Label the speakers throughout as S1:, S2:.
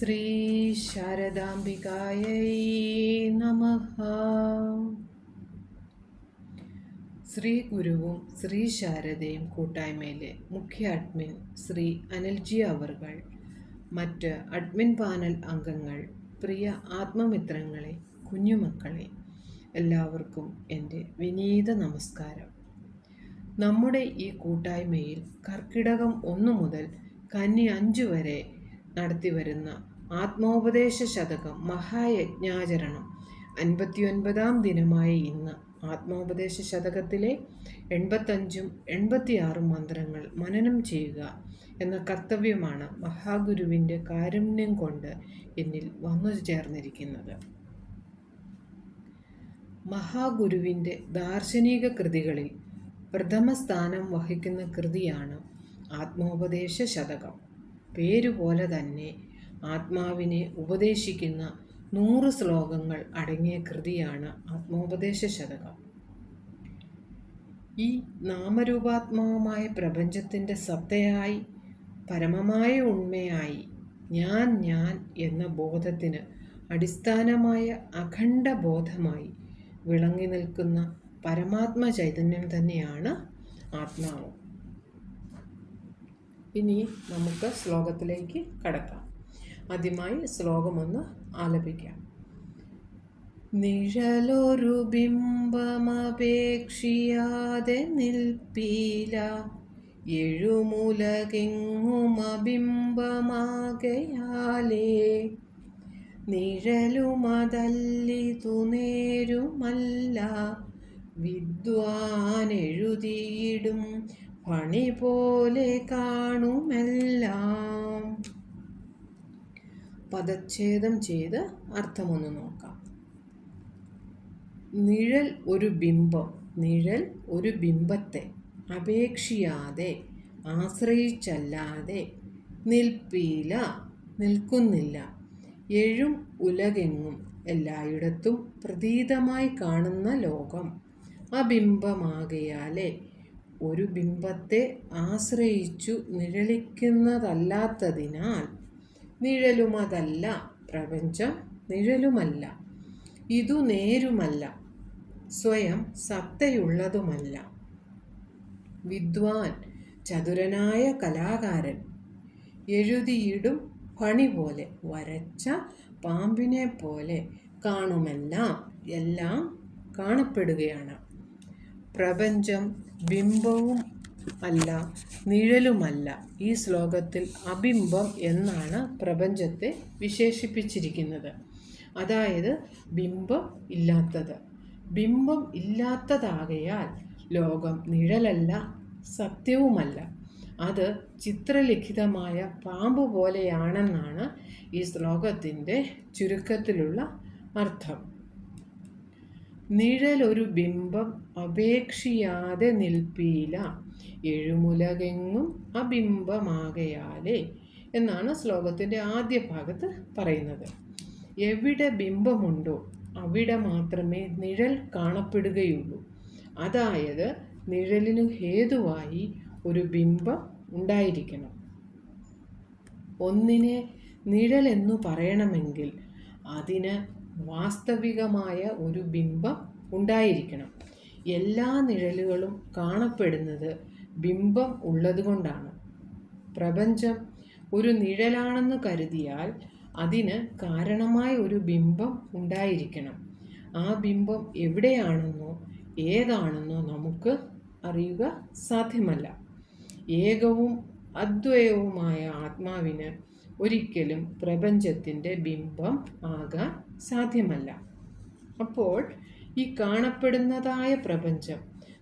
S1: ശ്രീശാരദാംബികായൈ നമ. ശ്രീ ഗുരുവും ശ്രീ ശാരദയും കൂട്ടായ്മയിലെ മുഖ്യ അഡ്മിൻ ശ്രീ അനിൽജി അവർകൾ. മറ്റ് അഡ്മിൻ പാനൽ അംഗങ്ങൾ പ്രിയ ആത്മമിത്രങ്ങളെ കുഞ്ഞുമക്കളെ എല്ലാവർക്കും എന്റെ വിനീത നമസ്കാരം. നമ്മുടെ ഈ കൂട്ടായ്മയിൽ കർക്കിടകം ഒന്നു മുതൽ കന്നി അഞ്ചു വരെ നടത്തിവരുന്ന ആത്മോപദേശ ശതകം മഹായജ്ഞാചരണം. അൻപത്തിയൊൻപതാം ദിനമായ ഇന്ന് ആത്മോപദേശ ശതകത്തിലെ എൺപത്തഞ്ചും എൺപത്തിയാറും മന്ത്രങ്ങൾ മനനം ചെയ്യുക എന്ന കർത്തവ്യമാണ് മഹാഗുരുവിന്റെ കാരുണ്യം കൊണ്ട് എന്നിൽ വന്നു ചേർന്നിരിക്കുന്നത്. മഹാഗുരുവിന്റെ ദാർശനിക കൃതികളിൽ പ്രഥമ സ്ഥാനം വഹിക്കുന്ന കൃതിയാണ് ആത്മോപദേശ ശതകം പേരുപോലെ തന്നെ ആത്മാവിനെ ഉപദേശിക്കുന്ന നൂറ് ശ്ലോകങ്ങൾ അടങ്ങിയ കൃതിയാണ് ആത്മോപദേശ ശതകം ഈ നാമരൂപാത്മകമായ പ്രപഞ്ചത്തിന്റെ സത്തയായി പരമമായ ഉണ്മയായി ഞാൻ ഞാൻ എന്ന ബോധത്തിന് അടിസ്ഥാനമായ അഖണ്ഡ ബോധമായി വിളങ്ങി നിൽക്കുന്ന പരമാത്മ ചൈതന്യം തന്നെയാണ് ആത്മാവ്. ഇനി നമുക്ക് ശ്ലോകത്തിലേക്ക് കടക്കാം. ആദ്യമായി ശ്ലോകമൊന്ന് ആലപിക്കാം. നിഴലൊരു ബിംബമപേക്ഷിയാതെ നിൽപ്പീല എഴുമുലകിങ്ങുമബിംബമാകയാലേ നിഴലുമതല്ലിതു നേരുമല്ല വിദ്വാൻ എഴുതിയിടും പണി പോലെ കാണുമെല്ലാം. പദച്ഛേദം ചെയ്ത് അർത്ഥമൊന്ന് നോക്കാം. നിഴൽ ഒരു ബിംബം നിഴൽ ഒരു ബിംബത്തെ അപേക്ഷിയാതെ ആശ്രയിച്ചല്ലാതെ നിൽപ്പീല നിൽക്കുന്നില്ല. എഴും ഉലകെങ്ങും എല്ലായിടത്തും പ്രതീതമായി കാണുന്ന ലോകം. അബിംബമാകയാലേ ഒരു ബിംബത്തെ ആശ്രയിച്ചു നിഴലിക്കുന്നതല്ലാത്തതിനാൽ നിഴലുമതല്ല പ്രപഞ്ചം നിഴലുമല്ല. ഇതു നേരുമല്ല സ്വയം സത്തയുള്ളതുമല്ല. വിദ്വാൻ ചതുരനായ കലാകാരൻ എഴുതിയിടും പണി പോലെ വരച്ച പാമ്പിനെ പോലെ കാണുമെല്ലാം എല്ലാം കാണപ്പെടുകയാണ്. പ്രപഞ്ചം ബിംബവും അല്ല നിഴലുമല്ല. ഈ ശ്ലോകത്തിൽ അബിംബം എന്നാണ് പ്രപഞ്ചത്തെ വിശേഷിപ്പിച്ചിരിക്കുന്നത്. അതായത് ബിംബം ഇല്ലാത്തത്. ബിംബം ഇല്ലാത്തതാകയാൽ ലോകം നിഴലല്ല സത്യവുമല്ല. അത് ചിത്രലിഖിതമായ പാമ്പ് പോലെയാണെന്നാണ് ഈ ശ്ലോകത്തിന്റെ ചുരുക്കത്തിലുള്ള അർത്ഥം. നിഴലൊരു ബിംബം അപേക്ഷിയാതെ നിൽപ്പീല. എഴുമുലകെങ്ങും അബിംബമാകയാലേ എന്നാണ് ശ്ലോകത്തിന്റെ ആദ്യ ഭാഗത്ത് പറയുന്നത്. എവിടെ ബിംബമുണ്ടോ അവിടെ മാത്രമേ നിഴൽ കാണപ്പെടുകയുള്ളൂ. അതായത് നിഴലിനു ഹേതുവായി ഒരു ബിംബം ഉണ്ടായിരിക്കണം. ഒന്നിനെ നിഴലെന്നു പറയണമെങ്കിൽ അതിന് വാസ്തവികമായ ഒരു ബിംബം ഉണ്ടായിരിക്കണം. എല്ലാ നിഴലുകളും കാണപ്പെടുന്നത് ബിംബം ഉള്ളതുകൊണ്ടാണ്. പ്രപഞ്ചം ഒരു നിഴലാണെന്ന് കരുതിയാൽ അതിന് കാരണമായ ഒരു ബിംബം ഉണ്ടായിരിക്കണം. ആ ബിംബം എവിടെയാണെന്നോ ഏതാണെന്നോ നമുക്ക് അറിയുക സാധ്യമല്ല. ഏകവും അദ്വയവുമായ ആത്മാവിന് ഒരിക്കലും പ്രപഞ്ചത്തിന്റെ ബിംബം ആകാൻ സാധ്യമല്ല. അപ്പോൾ ഈ കാണപ്പെടുന്നതായ പ്രപഞ്ചം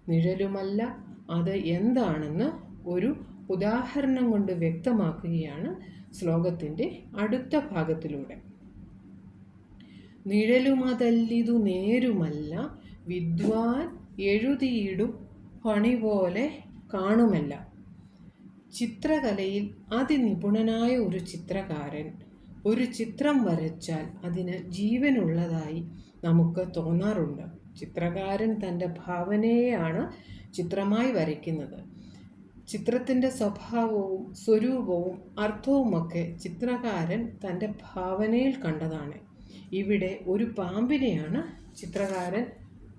S1: നിഴലുമല്ല അത് എന്താണെന്ന് ഒരു ഉദാഹരണം കൊണ്ട് വ്യക്തമാക്കുകയാണ് ശ്ലോകത്തിന്റെ അടുത്ത ഭാഗത്തിലൂടെ. നിഴലുമതല്ലിതു നേരുമല്ല വിദ്വാൻ എഴുതിയിടും പണി പോലെ കാണുമല്ല. ചിത്രകലയിൽ അതിനിപുണനായ ഒരു ചിത്രകാരൻ ഒരു ചിത്രം വരച്ചാൽ അതിന് ജീവനുള്ളതായി നമുക്ക് തോന്നാറുണ്ട്. ചിത്രകാരൻ തന്റെ ഭാവനയെയാണ് ചിത്രമായി വരയ്ക്കുന്നത്. ചിത്രത്തിന്റെ സ്വഭാവവും സ്വരൂപവും അർത്ഥവുമൊക്കെ ചിത്രകാരൻ തന്റെ ഭാവനയിൽ കണ്ടതാണ്. ഇവിടെ ഒരു പാമ്പിനെയാണ് ചിത്രകാരൻ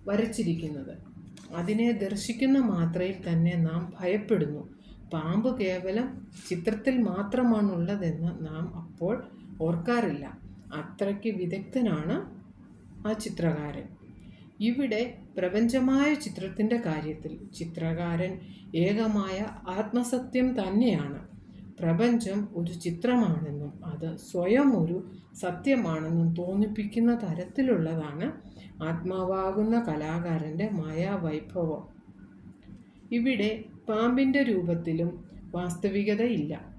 S1: വരച്ചിരിക്കുന്നത്. അതിനെ ദർശിക്കുന്ന മാത്രയിൽ തന്നെ നാം ഭയപ്പെടുന്നു. പാമ്പ് കേവലം ചിത്രത്തിൽ മാത്രമാണുള്ളതെന്ന് നാം അപ്പോൾ ഓർക്കാറില്ല. അത്രയ്ക്ക് വിദഗ്ധനാണ് ആ ചിത്രകാരൻ. ഇവിടെ പ്രപഞ്ചമായ ചിത്രത്തിന്റെ കാര്യത്തിൽ ചിത്രകാരൻ ഏകമായ ആത്മസത്യം തന്നെയാണ്. പ്രപഞ്ചം ഒരു ചിത്രമാണെന്നും അത് സ്വയം ഒരു സത്യമാണെന്നും തോന്നിപ്പിക്കുന്ന തരത്തിലുള്ളതാണ് ആത്മാവാകുന്ന കലാകാരന്റെ മായാവൈഭവം. ഇവിടെ പാമ്പിന്റെ രൂപത്തിലും വാസ്തവികതയില്ല.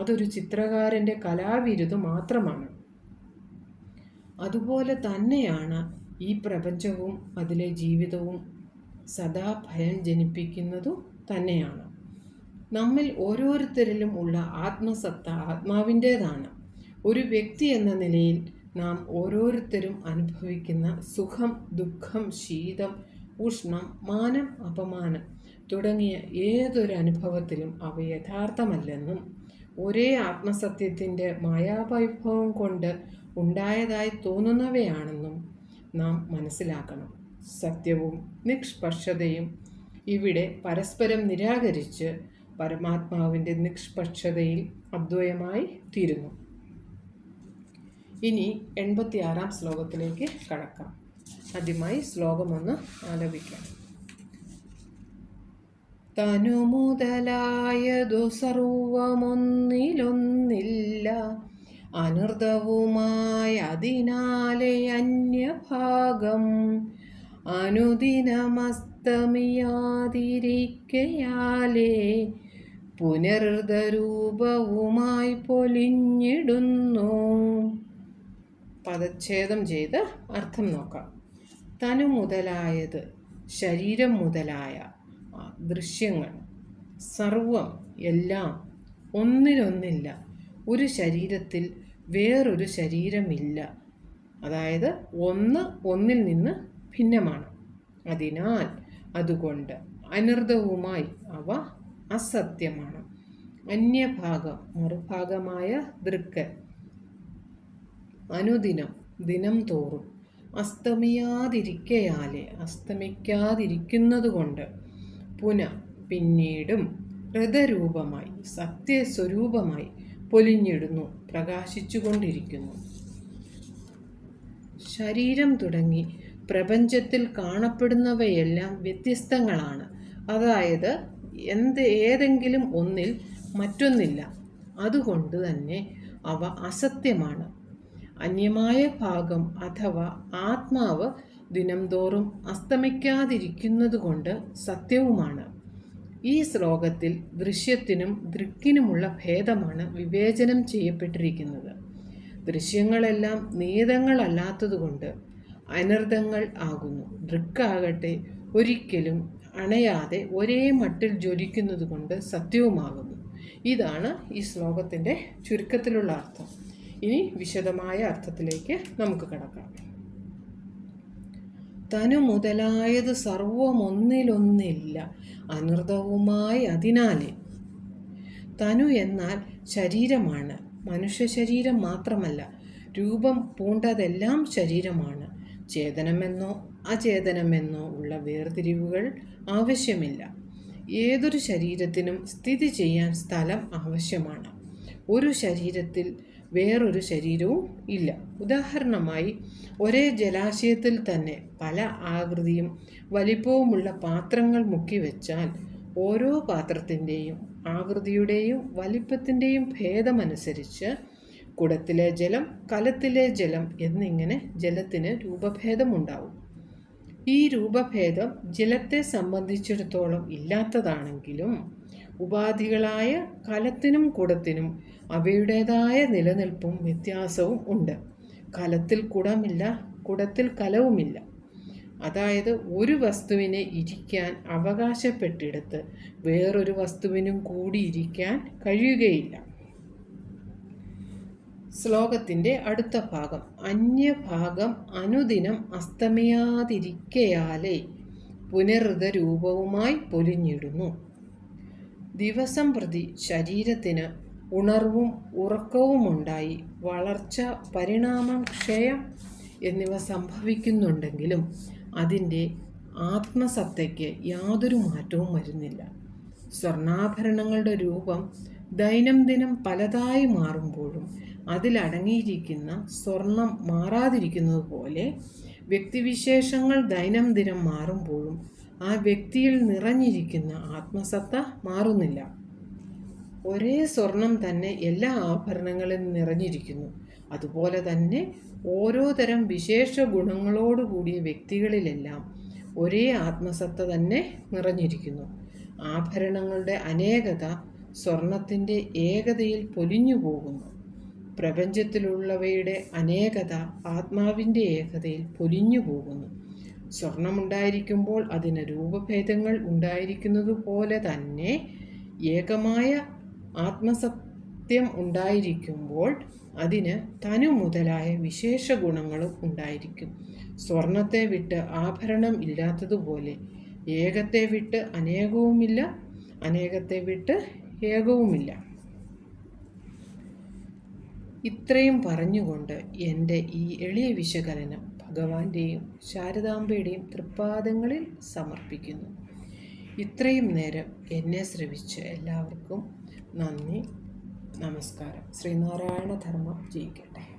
S1: അതൊരു ചിത്രകാരന്റെ കലാവിരുത് മാത്രമാണ്. അതുപോലെ തന്നെയാണ് ഈ പ്രപഞ്ചവും അതിലെ ജീവിതവും സദാ ഭയം ജനിപ്പിക്കുന്നതും തന്നെയാണ്. നമ്മിൽ ഓരോരുത്തരിലും ഉള്ള ആത്മസത്ത ആത്മാവിന്റേതാണ്. ഒരു വ്യക്തി എന്ന നിലയിൽ നാം ഓരോരുത്തരും അനുഭവിക്കുന്ന സുഖം ദുഃഖം ശീതം ഉഷ്ണം മാനം അപമാനം തുടങ്ങിയ ഏതൊരു അനുഭവത്തിലും അവ യഥാർത്ഥമല്ലെന്നും ഒരേ ആത്മസത്യത്തിന്റെ മായാവൈഭവം കൊണ്ട് ഉണ്ടായതായി തോന്നുന്നവയാണെന്നും നാം മനസ്സിലാക്കണം. സത്യവും നിഷ്പക്ഷതയും ഇവിടെ പരസ്പരം നിരാകരിച്ച് പരമാത്മാവിന്റെ നിഷ്പക്ഷതയിൽ അദ്വയമായി തീരുന്നു. ഇനി എൺപത്തിയാറാം ശ്ലോകത്തിലേക്ക് കടക്കാം. ആദ്യമായി ശ്ലോകമൊന്ന് ആലപിക്കാം. തനു മുതലായതു സർവമൊന്നിലൊന്നില്ല. അനൃതവുമായ അതിനാലെ അന്യഭാഗം അനുദിനമസ്തമിയാതിരിക്കയാലേ പുനർദരൂപവുമായി പൊലിഞ്ഞിടുന്നു. പദച്ഛേദം ചെയ്ത് അർത്ഥം നോക്കാം. തനു മുതലായത് ശരീരം മുതലായ ദൃശ്യങ്ങൾ സർവം എല്ലാം ഒന്നിനൊന്നില്ല. ഒരു ശരീരത്തിൽ വേറൊരു ശരീരമില്ല. അതായത് ഒന്ന് ഒന്നിൽ നിന്ന് ഭിന്നമാണ്. അതിനാൽ അതുകൊണ്ട് അനർഥവുമായി അവ അസത്യമാണ്. അന്യഭാഗം മറുഭാഗമായ ദൃക്ക് അനുദിനം ദിനം തോറും അസ്തമിയാതിരിക്കയാലെ അസ്തമിക്കാതിരിക്കുന്നതുകൊണ്ട് പുന പിന്നീടും ഹൃദരൂപമായി സത്യസ്വരൂപമായി പൊലിഞ്ഞിടുന്നു പ്രകാശിച്ചുകൊണ്ടിരിക്കുന്നു. ശരീരം തുടങ്ങി. പ്രപഞ്ചത്തിൽ കാണപ്പെടുന്നവയെല്ലാം വ്യത്യസ്തങ്ങളാണ്. അതായത് എന്ത് ഏതെങ്കിലും ഒന്നിൽ മറ്റൊന്നില്ല. അതുകൊണ്ട് തന്നെ അവ അസത്യമാണ്. അന്യമായ ഭാഗം അഥവാ ആത്മാവ് ദിനംതോറും അസ്തമിക്കാതിരിക്കുന്നതുകൊണ്ട് സത്യവുമാണ്. ഈ ശ്ലോകത്തിൽ ദൃശ്യത്തിനും ദൃക്കിനുമുള്ള ഭേദമാണ് വിവേചനം ചെയ്യപ്പെട്ടിരിക്കുന്നത്. ദൃശ്യങ്ങളെല്ലാം നീതങ്ങളല്ലാത്തതുകൊണ്ട് അനർഥങ്ങൾ ആകുന്നു. ദൃക്കാകട്ടെ ഒരിക്കലും അണയാതെ ഒരേ മട്ടിൽ ജ്വലിക്കുന്നത് കൊണ്ട് സത്യവുമാകുന്നു. ഇതാണ് ഈ ശ്ലോകത്തിന്റെ ചുരുക്കത്തിലുള്ള അർത്ഥം. ഇനി വിശദമായ അർത്ഥത്തിലേക്ക് നമുക്ക് കടക്കാം. തനു മുതലായത് സർവമൊന്നിലൊന്നില്ല അനൃതവുമായി അതിനാലെ. തനു എന്നാൽ ശരീരമാണ് മനുഷ്യ ശരീരം മാത്രമല്ല രൂപം പൂണ്ടതെല്ലാം ശരീരമാണ്. ചേതനമെന്നോ അചേതനമെന്നോ ഉള്ള വേർതിരിവുകൾ ആവശ്യമില്ല. ഏതൊരു ശരീരത്തിനും സ്ഥിതി ചെയ്യാൻ സ്ഥലം ആവശ്യമാണ്. ഒരു ശരീരത്തിൽ വേറൊരു ശരീരവും ഇല്ല. ഉദാഹരണമായി ഒരേ ജലാശയത്തിൽ തന്നെ പല ആകൃതിയും വലിപ്പവുമുള്ള പാത്രങ്ങൾ മുക്കി വെച്ചാൽ ഓരോ പാത്രത്തിന്റെയും ആകൃതിയുടെയും വലിപ്പത്തിന്റെയും ഭേദമനുസരിച്ച് കുടത്തിലെ ജലം കലത്തിലെ ജലം എന്നിങ്ങനെ ജലത്തിന് രൂപഭേദമുണ്ടാവും. ഈ രൂപഭേദം ജലത്തെ സംബന്ധിച്ചിടത്തോളം ഇല്ലാത്തതാണെങ്കിലും ഉപാധികളായ കലത്തിനും കുടത്തിനും അവയുടേതായ നിലനിൽപ്പും വ്യത്യാസവും ഉണ്ട്. കലത്തിൽ കുടമില്ല കുടത്തിൽ കലവുമില്ല. അതായത് ഒരു വസ്തുവിനെ ഇരിക്കാൻ അവകാശപ്പെട്ടിടത്ത് വേറൊരു വസ്തുവിനും കൂടി ഇരിക്കാൻ കഴിയുകയില്ല. ശ്ലോകത്തിന്റെ അടുത്ത ഭാഗം. അന്യഭാഗം അനുദിനം അസ്തമയാതിരിക്കയാലേ പുനരുദ്ധ രൂപവുമായി പൊലിഞ്ഞിടുന്നു. ദിവസം പ്രതി ശരീരത്തിന് ഉണർവും ഉറക്കവുമുണ്ടായി. വളർച്ച പരിണാമം ക്ഷയം എന്നിവ സംഭവിക്കുന്നുണ്ടെങ്കിലും അതിന്റെ ആത്മസത്തയ്ക്ക് യാതൊരു മാറ്റവും വരുന്നില്ല. സ്വർണാഭരണങ്ങളുടെ രൂപം ദൈനംദിനം പലതായി മാറുമ്പോഴും അതിലടങ്ങിയിരിക്കുന്ന സ്വർണം മാറാതിരിക്കുന്നത് പോലെ വ്യക്തിവിശേഷങ്ങൾ ദൈനംദിനം മാറുമ്പോഴും ആ വ്യക്തിയിൽ നിറഞ്ഞിരിക്കുന്ന ആത്മസത്ത മാറുന്നില്ല. ഒരേ സ്വർണം തന്നെ എല്ലാ ആഭരണങ്ങളും നിറഞ്ഞിരിക്കുന്നു. അതുപോലെ തന്നെ ഓരോ തരം വിശേഷ ഗുണങ്ങളോടുകൂടിയ വ്യക്തികളിലെല്ലാം ഒരേ ആത്മസത്ത തന്നെ നിറഞ്ഞിരിക്കുന്നു. ആഭരണങ്ങളുടെ അനേകത സ്വർണത്തിന്റെ ഏകതയിൽ പൊലിഞ്ഞു പോകുന്നു. പ്രപഞ്ചത്തിലുള്ളവയുടെ അനേകത ആത്മാവിന്റെ ഏകതയിൽ പൊലിഞ്ഞു പോകുന്നു. സ്വർണമുണ്ടായിരിക്കുമ്പോൾ അതിന് രൂപഭേദങ്ങൾ ഉണ്ടായിരിക്കുന്നതുപോലെ തന്നെ ഏകമായ ആത്മസത്യം ഉണ്ടായിരിക്കുമ്പോൾ അതിന് തനു മുതലായ വിശേഷ ഗുണങ്ങളും ഉണ്ടായിരിക്കും. സ്വർണത്തെ വിട്ട് ആഭരണം ഇല്ലാത്തതുപോലെ ഏകത്തെ വിട്ട് അനേകവുമില്ല അനേകത്തെ വിട്ട് ഏകവുമില്ല. ഇത്രയും പറഞ്ഞുകൊണ്ട് എന്റെ ഈ എളിയ വിശകലനം ഭഗവാന്റെയും ശാരദാംബയുടെയും തൃപ്പാദങ്ങളിൽ സമർപ്പിക്കുന്നു. ഇത്രയും നേരം എന്നെ ശ്രവിച്ച എല്ലാവർക്കും നന്ദി. നമസ്കാരം. ശ്രീനാരായണ ധർമ്മം ജയിക്കട്ടെ.